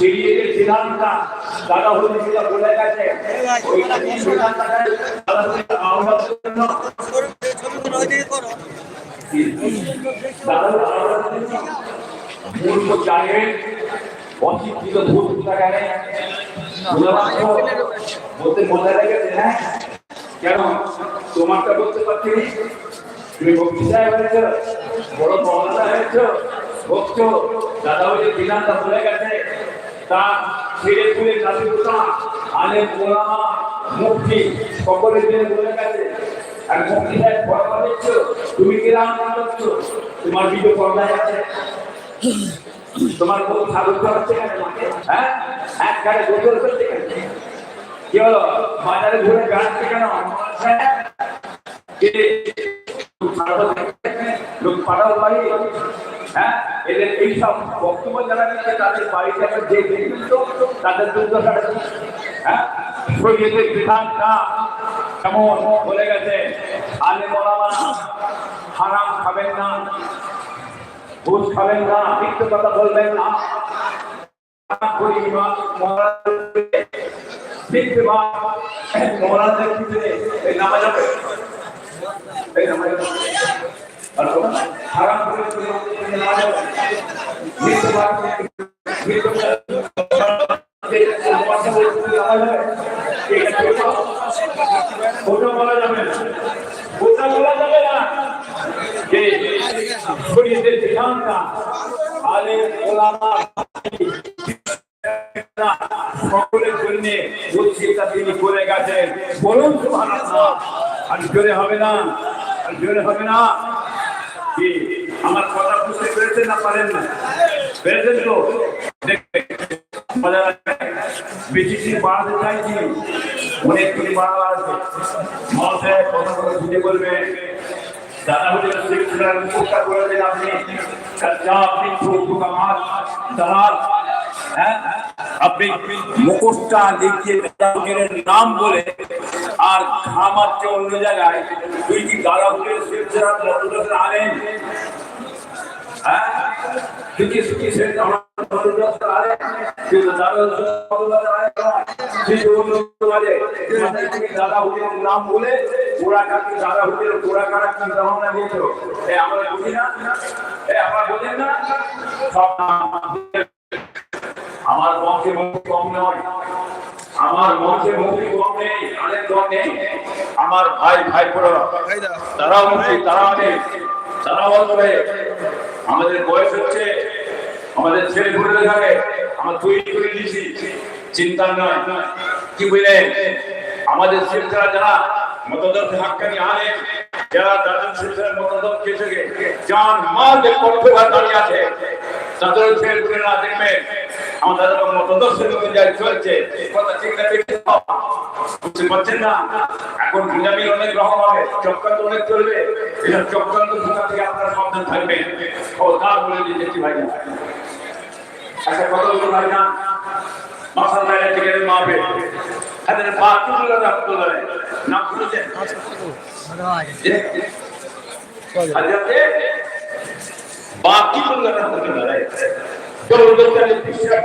সিরিয়ে যে সিদ্ধান্তটা দাদা হলি যেটা বলে গেছে। ওই সিদ্ধান্তটা দাদা আহ্বানের জন্য দাদা আহ্বানের জন্য মূর্খ জানেন অশিক্ষিত ভূত কোথাকারে গুণবাক্য বলতে মজা লেগেছে হ্যাঁ কেন তোমারটা বলতে পারছি তুমি ভক্তি হয়েছ বড় মমতা হয়েছ ভক্ত দাদা ওই বিধানটা বলে গেছে। তা ছেড়ে তুলে জাতি পোতা আলে গোলামা মুক্তি সকলের জন্য বলে গেছে। আর মুক্তি সাহেব পড়া দিচ্ছ তুমি কি রাম করছ তোমার ভিডিও পর্দায় আছে। তোমার কোনো সাধু হচ্ছে হ্যাঁ? এক গাড়ি গোসল করছে কি হলো? বাজারে ঘুরে বেড়াচ্ছে কেন? হ্যাঁ? লোক পাঠাও বাড়ি হ্যাঁ? এদের এইসব বক্তব্য যারা দিচ্ছে তাদের বাড়িতে আমরা যে দেখবেন তাদের দুর্দশাটা? হ্যাঁ? শরীরের বিধানটা কেমন? বলে গেছে, আলে মোলামা হারাম খাবেন না, ঘুষ খাবেন না, মিথ্যে কথা বলবেন না। তোমার হারাম সকলের জন্য উচিতটা তিনি করে গেছেন। বলুন আর জোরে হবে না, আর জোরে হবে না কি আমার কথা বুঝতে পেরেছেন না পারেন না পেরেছেন তো দেখবেন মজা লাগবে। বেশি দিন বাড়াতে চাইছি অনেক কিছু বাড়ানো আছে মহাশয় কথা বলে বুঝে বলবেন দাদা হুজুর শিক্ষার মুখটা করে দেন আপনি তার যা আপনি ছোট কামাল দালাল হ্যাঁ আপনি মুখোশটা লিখিয়ে দাদাহুজুরের নাম বলে আর খামাচ্ছে অন্য জায়গায় তুই কি দাদা হুজুরের শিক্ষার মতদর্শন আনেন আমার বংশে মুক্তি কম নয় আমার বংশে মুক্তি কম নেই। আমার ভাই ভাই তারাও মুক্তি তারাও নেই আমাদের বয়স হচ্ছে, আমাদের ছেলে ঘুরে থাকে, আমরা তৈরি করে দিয়েছি। চিন্তা নয়। কি বুঝলেন আমাদের শিক্ষারা যারা মতদর্শ হাক্কানি আনে, যারা দাদন শিক্ষার মতদর্শ থেকে যান মালকে কঠোর দাঁড়িয়ে আছে। তাদের ছেলে ঘুরে না দেখবেন আমাদের মতদর্শের অনুযায়ী চলছে। কথা ঠিক? বুঝতে পারছেন না? এখন গুজামির অনেক রকম হবে, চক্রান্ত অনেক চলবে। এসব চক্রান্ত থেকে সাবধান থাকবেন তা বলে দিয়েছি ভাই একটা কথা বলুন ভাই না? মাসাল ভাই থেকে মাপে তুলে রাখতে পারে নাম শুনেছেন তুলে রাখতে পারে তো লোকটা বিশ্বাস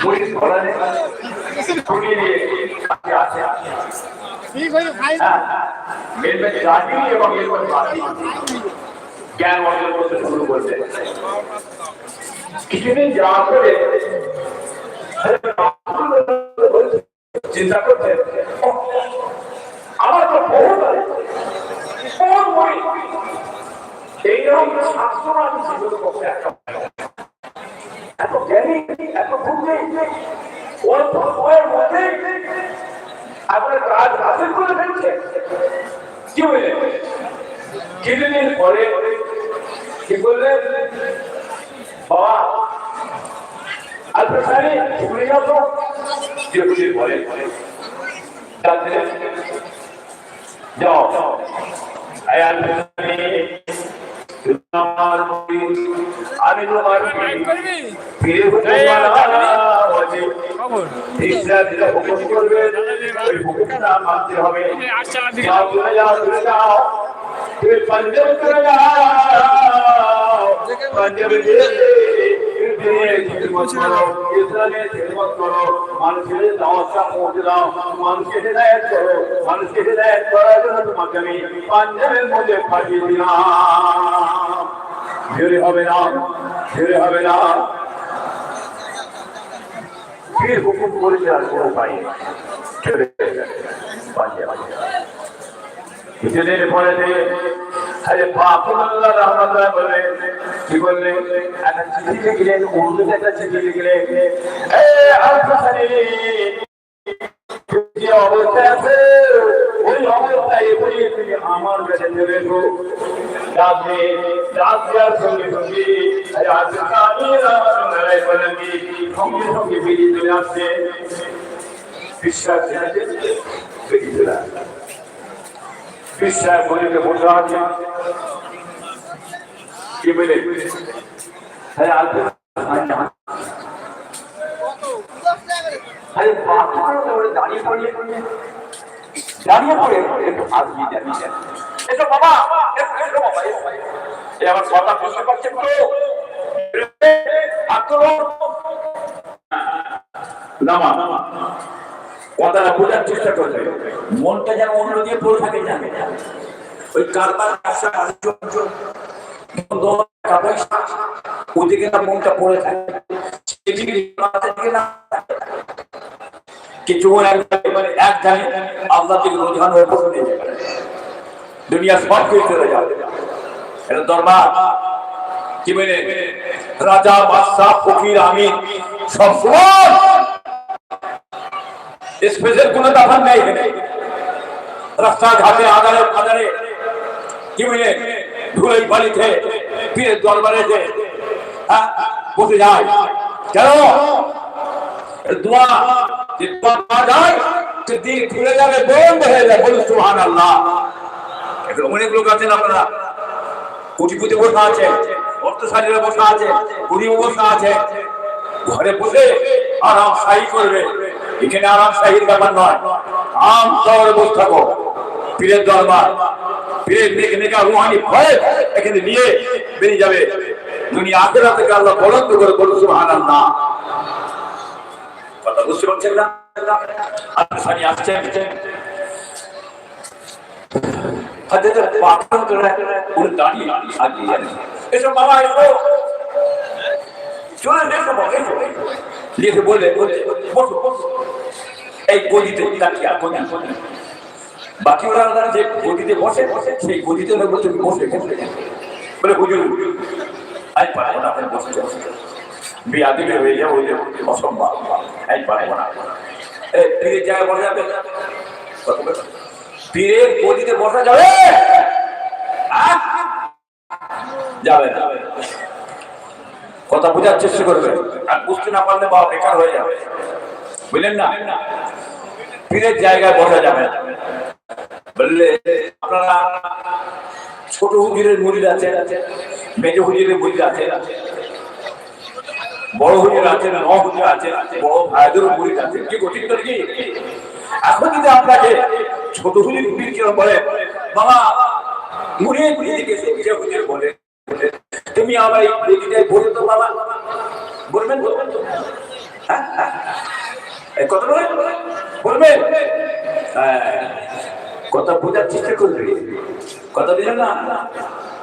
মুড়ির ফলানে ছড়িয়ে দিয়ে আছে হ্যাঁ এরপর জাতি এবং এরপর জ্ঞান অর্জন করতে শুরু করবে কিছুদিন যাওয়ার পরে চিন্তা করছে আমার তো বহু এইরকম শাস্ত্র আমি জীবনে পক্ষে একটা এত জ্ঞানী এত বুদ্ধি অল্প সময়ের মধ্যে আপনার কাজ হাসিল করে ফেলছে। কি বললেন? কিছুদিন পরে কি বললেন? বাবা আপনার ঘুরে যাও তো। যাও। আয় আল্লাহ তোমার মুরিদ, আমি তোমার ফিরে হুকুম করবে ওই হুকুমটা মানতে হবে তুমি পাঞ্জাব চলে যাও পাঞ্জাবে করো করো মানুষের দাওয়াতটা পৌঁছে দাও মানুষকে হেদায়ত করো মানুষকে হেদায়ত করার জন্য তোমাকে মধ্যে পাঠিয়ে দিলাম দেরি হবে না দেরি হবে না। ফির হুকুম করেছে আর কোনো উপায় কিছুদিন পরে আরে কি একটা চিঠি লিখলেন, উর্দুতে একটা চিঠি লিখলেন। এ অবস্থা আছে? ওই অবস্থায় বলি তুমি আমার কাছে নেবে তো যাবে যাওয়ার সঙ্গে সঙ্গে আরে আজকাল রহমতুল্লাহ বলেন কি সঙ্গে সঙ্গে বেরিয়ে চলে আসছে বিশ্বাস বেরিয়ে চলে আসছে বিশ্বাস বলিতে বসে আছে কি বলে হ্যাঁ আলপে আরে বাবা দাঁড়িয়ে পড়িয়ে দাঁড়িয়ে পড়ে একটু আগিয়ে যান এসো বাবা, এ আমার কথা বুঝতে পারছেন তো। বোঝার চেষ্টা করবে। মনটা যেন ওই কারবার ওদিকে না মনটা পড়ে থাকে। না। কিছুক্ষণ এক- মানে এক জানে আল্লাহ থেকে রোজান হয়ে বসে নিয়ে যাবে দুনিয়া সব কিছু চলে যাবে এটা দরবার। কি বলে? রাজা, বাদশাহ, ফকির, আমির, সব সমান। স্পেশাল কোনো ব্যাপার নেই। রাস্তাঘাটে আদারে আদারে কি বুঝলে ধুলাই বাড়িতে পীরের দরবারেতে হ্যাঁ বসে যায়। কেন? দোয়া যে দোয়া পাওয়া যায়, সে দিন খুলে যাবে, বন্ধ হয়ে যাবে। বলুন সুহান আল্লাহ অনেক লোক আছেন আপনারা। কোটিপতি বসা আছে, অর্থশালীরা বসা আছে গরিব বসা আছে। ঘরে বসে আরাম শাহী করবে। এখানে আরাম শাহীর ব্যাপার নয়। আম শহরে বসে থাকো পীরের দরবার, পীরের নেক নেকা রুহানি ভয়ে এখানে নিয়ে বেরিয়ে যাবে। দুনিয়া আখেরা থেকে আল্লাহ বলন্দ করে বলুন, সুবহানাল্লাহ। কথা বুঝতে পারছেন না? আপনি আসছেন এই গদিতে বাকি ওরা যে গদিতে বসে বসে সেই গদিতে বসে বসে বলে, হুজুর আজ পারব না আপনি বসে। বিয়া দিলে হয়ে যাবে ওই অসম্ভব। আজ পারব না এই পীরের জায়গায় বসে যাবে? পীরের গদিতে বসা যাবে? যাবে না। কথা বোঝার চেষ্টা করবে। আর বুঝতে না পারলে বা বেকার হয়ে যাবে। বুঝলেন না? পীরের জায়গায় বসা যাবে। না বললে আপনারা ছোট হুজুরের মুড়িদ আছে মেজ হুজুরের মুড়িদ আছে বড় হুজুর আছে ন হুজুর আছে, বড় ভাইদের মুড়িদ আছে কি গঠিত তো কি এখন যদি আপনাকে ছোট হুজুর পীর কেউ বলে, বাবা এদিকে এসে মেজ হুজুর বলে তুমি আমার এই গদিটায় বলে তো বাবা। বলবেন বলবেন তো? হ্যাঁ হ্যাঁ বলে বলবেন? হ্যাঁ। কথা বোঝার চেষ্টা করবে। কথা দিলেন না?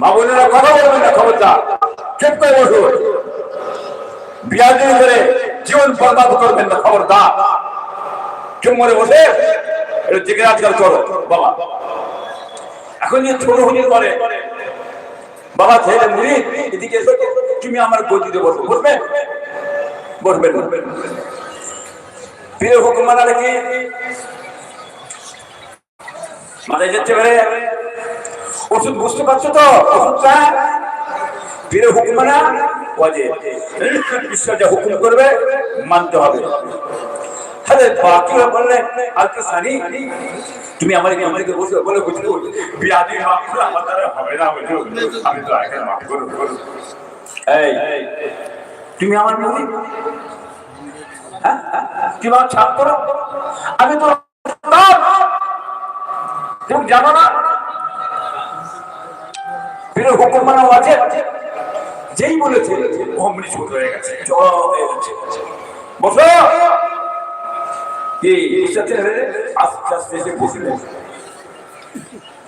মা বোনেরা কথা বলবে না, খবরদার। চুপ করে বসো বিয়াদি করে জীবন বরবাদ করবেন না চুপ করে বসে এটা দিকে আজকাল করো, বাবা। এখন যে ছোট বলে বাবা, ছেলে মুড়ি এদিকে তুমি আমার গদিতে বসো, বসবে? বসবেন প্রিয় হুকুমানা নাকি মাথায় যেতে ওষুধ বুঝতে পারছ তো? ওষুধটা প্রিয় হুকুমানা ওয়াজে। ঈশ্বর যা হুকুম করবে, মানতে হবে। তাহলে বাকি বললে, আর কি সানি? তুমি আমার আমাকে বসে বলে বিয়াদি মাফ করে আমার দ্বারা হবে না আমি তো এখানে মাফ এই, তুমি আমার নবী হ্যাঁ? তুমি আমার ছাপ করো? আমি তো তুমি জানো না? ফিরে হুকুম মানাও আছে যেই বলেছে ছোট হয়ে গেছে। জড় হয়ে গেছে। বসো! বুঝতে পেরে? আস্তে আস্তে এসে বসলেন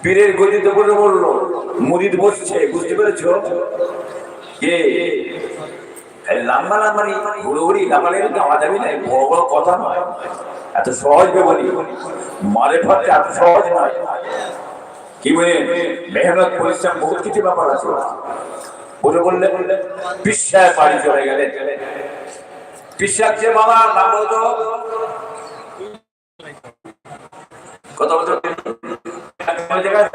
পীরের গদিতে বসে বলল মুরিদ বসছে, বুঝতে পেরেছ? এই লাম্বা লাম্বানি হুড়োহুড়ি লাম্বানি গাওয়া যাবে না বড় বড় কথা নয়। এত সহজ বলি, মারে ফাটে এত সহজ নয়। কি বলে মেহনত পরিশ্রম বহুত কিছু ব্যাপার আছে। বলে বললে বিশ্বায় বাড়ি চলে গেলে বিশ্বাস যে বাবা, নাম বলতো? কোনো জায়গায়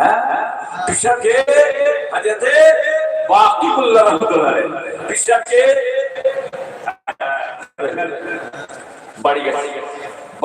হ্যাঁ? বিশ্বাসকে বাড়ি গেছে।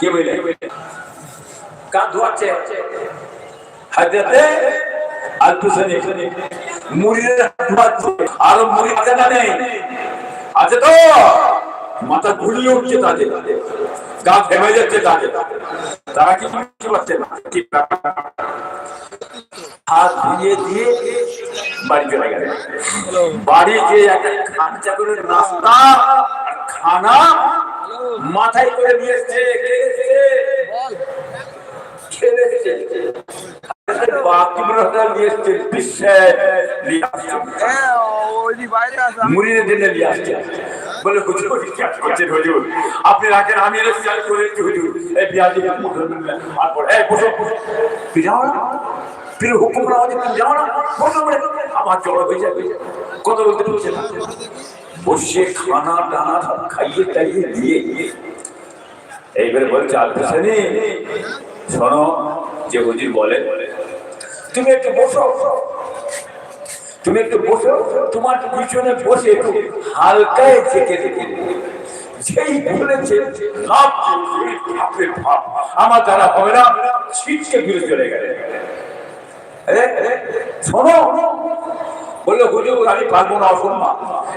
কে বললে কান ধোয়াচ্ছে হাজরাতে আলতুসানি মুড়িদের ধোয়াচ্ছে আরও মুড়ি আছে না নেই আছে তো মাথা ঘুরিয়ে উঠছে তাদের গা ঘেমে যাচ্ছে তাদের তারা কি বুঝতে পারছে না কি হাত ধুয়ে দিয়ে বাড়ি চলে গেলে বাড়ি যে একটা খাঞ্চা করে নাস্তা আর খানা মাথায় করে নিয়ে এসছে কে এসছে? ছেলে এসছে। বাকি ব্রহ্মা নিয়ে এসছে? বিশ্বের নিয়ে আসছে। মুড়িয়ে দিনে নিয়ে আসছে। বলে হুজুর করছেন হুজুর? আপনি রাখেন আমি করে হুজুর? এই বিয়াদি আর এই বসো বসো। তুই যাও না। ফির হুকুম করা হচ্ছে তুমি যাও না। বসো আমার জড়ো হয়ে যাবে। কত বলতে না। বসে খানা টানা সব খাইয়ে টাইয়ে দিয়ে। এইবারে বলছে আলপেশানি শোনো, যে হুজুর বলে, তুমি একটু বসো। তুমি একটু বসো। তোমার পিছনে বসে একটু হালকায় থেকে দেখে যেই বলেছে যে ভাপরে ভাপ আমার দ্বারা হবে না, ছিটকে ফিরে চলে গেলে। শোনো, বলল, হুজুর, আমি পারব না অসম্মা এ পিসায়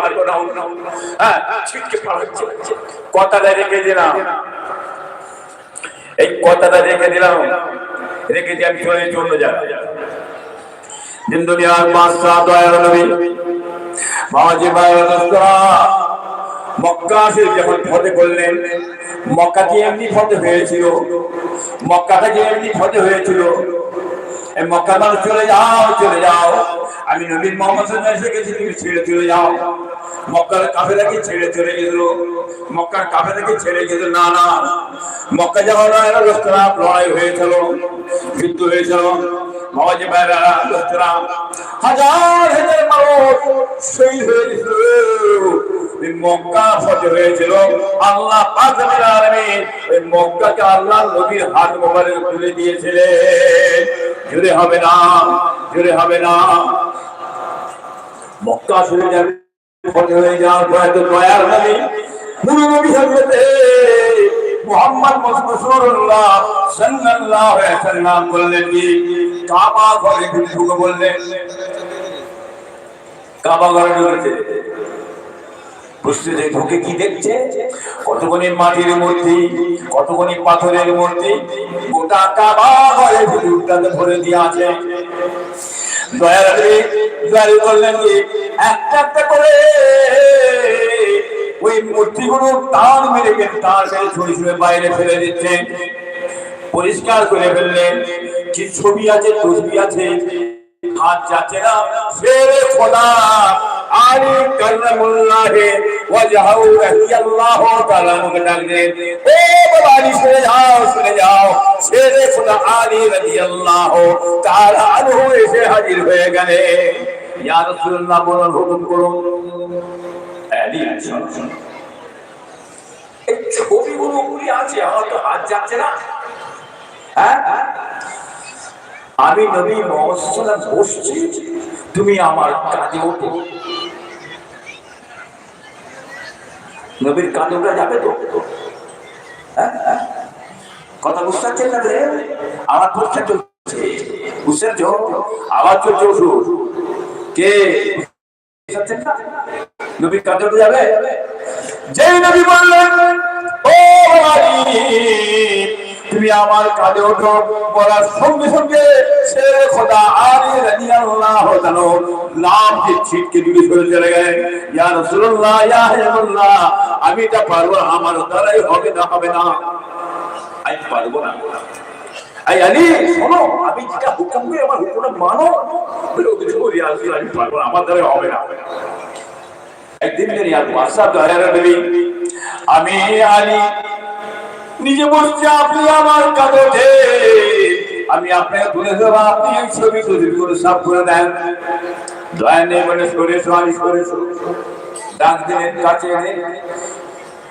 পারব না। হ্যাঁ ছিটকে পালাচ্ছে কথাটা রেখে দিলাম। এই কথাটা রেখে দিলাম। রেখে দিয়ে আমি চলে চলে যাব। দিন দুনিয়ার বাদশাহ দয়ার নবী বাবাজি ভাইয়ের মক্কা শরীফ যখন ফতে করলেন, মক্কা কি এমনি ফতে হয়েছিল। মক্কাটা কি এমনি ফতে হয়েছিল। মক্কা মানুষ চলে যাও চলে যাও। আমি নবীন মোহাম্মদ এসে গেছি, তুমি ছেড়ে চলে যাও। মক্কার কাফেলাকে ছেড়ে চলে গেল মক্কার কাফেলাকে ছেড়ে গেল না না। মক্কা যাওয়ার লড়াই হয়েছিল যুদ্ধ হয়েছিল বাবাজি ভাইরা হাজার মক্কা নবীর হাত মোবারক তুলে দিয়েছিলেন। জুড়ে হবে না জুড়ে হবে না। মক্কা শুনে যাবে ফতে হয়ে যাওয়ার পরে তো দয়ার নবী নূর নবী মুহাম্মদ সাল্লাল্লাহু আলাইহি ওয়াসাল্লাম বললেন কি? কাবা ঘরে ঢুকে বললেন, কাবা ঘরে ঢুকেছে। বুঝতে ঢুকে কি দেখছে? কতগুলি মাটির মূর্তি কতগুলি পাথরের মূর্তি, গোটা কাবা ঘরে ভিতরটাতে ভরে দিয়ে আছে। দয়াল করলেন কি, একটা একটা করে ওই মূর্তিগুলো টান মেরে টান মেরে ছুঁড়ে ছুঁড়ে বাইরে ফেলে দিচ্ছে। পরিষ্কার করে ফেললেন কি ছবি আছে, তসবি আছে, হাত যাচ্ছে না। শেরে খোদা, আলী করমুল্লাহে ওয়াজহাউ রাহিয়াল্লাহু তাআলা মুকে ডাক দেন ও বাবা যাও শুনে যাও। শেরে খোদা, আলী রাদিয়াল্লাহু তাআলা আনহু এসে হাজির হয়ে গেলে। ইয়া হুকুম করুন। এই ছবিগুলো গুলি আছে, আমার তো হাত যাচ্ছে না। হ্যাঁ? আমি নবী আলাইহি বসছি, তুমি আমার কাঁধে ওঠো। নবীর কাঁধে ওঠা যাবে তো? হ্যাঁ? কথা বুঝতে পারছেন না রে? আমার পরীক্ষা চলছে। পারছ আবার চলছে কে? বুঝতে পারছেন না? নবীর কাঁধে ওঠা যাবে? নবী বললেন, ও তুমি আমার ওঠো, বলার সঙ্গে সঙ্গে সে খোদা আলী যে ছিটকে দূরে সরে চলে গেলেন। ইয়া রাসূলুল্লাহ, ইয়া আমি এটা পারব আমার দ্বারাই হবে না হবে না। আমি পারব না। আমি যেটা হুকুম করি, আমার হুকুমটা মানো। আমি পারব আমার দ্বারাই হবে না। একদিন আমি আলী, নিজে বসছে, আপনি আমার কাছে আমি আপনাকে তুলে দেবো, আপনি ছবি তৈরি করে সাফ করে দেন।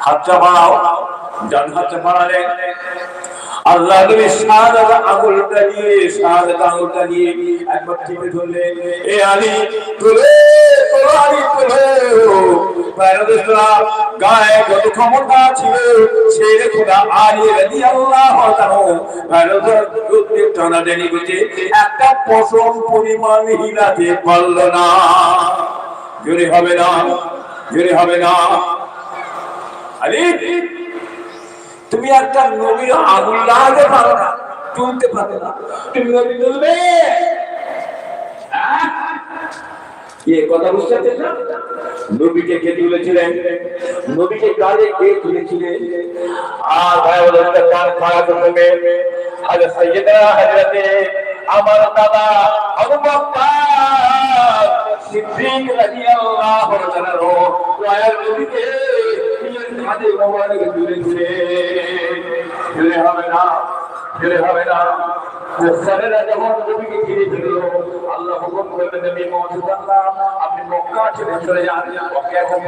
হাতটা বাড়াও হাতটা আল্লাহ নবী শাহাদাত আঙুলটা নিয়ে শাহাদাত আঙুলটা নিয়ে একবার টিপে ধরলেন এ আলী, তুলে, তোলো আলী তুলে বাইরদুসরা গায়ে যত ক্ষমতা ছিল ছেড়ে খোদা আলী রাদিয়াল্লাহু তাআলা। বাইরদুসরা যুদ্ধে টানা দেনি করতে একটা পশম পরিমাণ হিলাতে না। জোরে হবে না, জোরে হবে না। আলী তুমি একটা নবীর আগুন লাগাতে পারো না, তুলতে পারো না। তুমি নবী তুলবে হ্যাঁ? কি এ কথা বুঝতে পারছেন না? নবীকে কে তুলেছিলেন? নবীকে কাজে কে তুলেছিলেন? আর ভাই বলে কান খারাপ করবে হযরত সাইয়েদনা হযরতে আমার দাদা আবু বকর সিদ্দিক রাদিয়াল্লাহু তাআলা রয়াল নবীকে কাঁধে মোবারক তুলেছিলেন ছেলে হবে না ছেলে হবে না। স্যারেরা যখন নবীকে ঘিরে ছিল আল্লাহ হুকুম করলেন মহম্মদ সাল্লাল্লাহু আপনি মক্কা ছেড়ে চলে যান, মক্কা এখন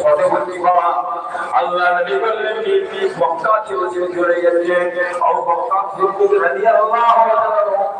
সদবর্তী হওয়া আল্লাহ নবী বললেন কি মক্কা ছেড়ে চলে তাআলা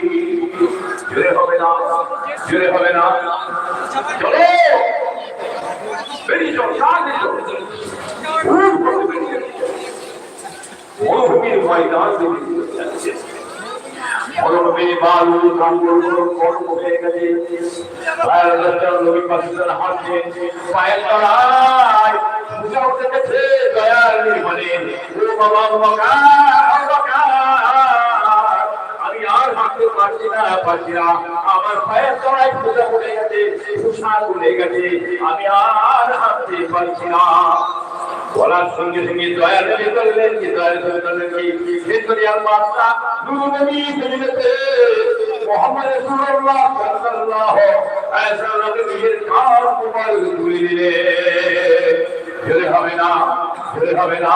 জোরে হবে না, জোরে হবে না। চলো। বেরিয়ে চল সামনে চল। মরুভূমির ময়দান হাতে পায়ের আর পারছি না পারছি না। আমার পায়ের তলায় পূজা উঠে গেছে তুষার উঠে গেছে। আমি আর হাঁটতে পারছি না। বলার সঙ্গে সঙ্গে দয়ার নবী বললেন যে দয়ার নবী বললেন কি? ভেতরে আর মাত্রা নূর নবী বেরিয়েছে মোহাম্মদ রাসূলুল্লাহ সাল্লাল্লাহু আলাইহি ওয়াসাল্লাম নিজের কান মুবারক তুলে দিলেন। জোরে হবে না জোরে হবে না।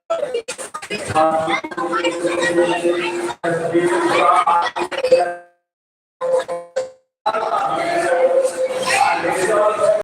ব্যাপার আছে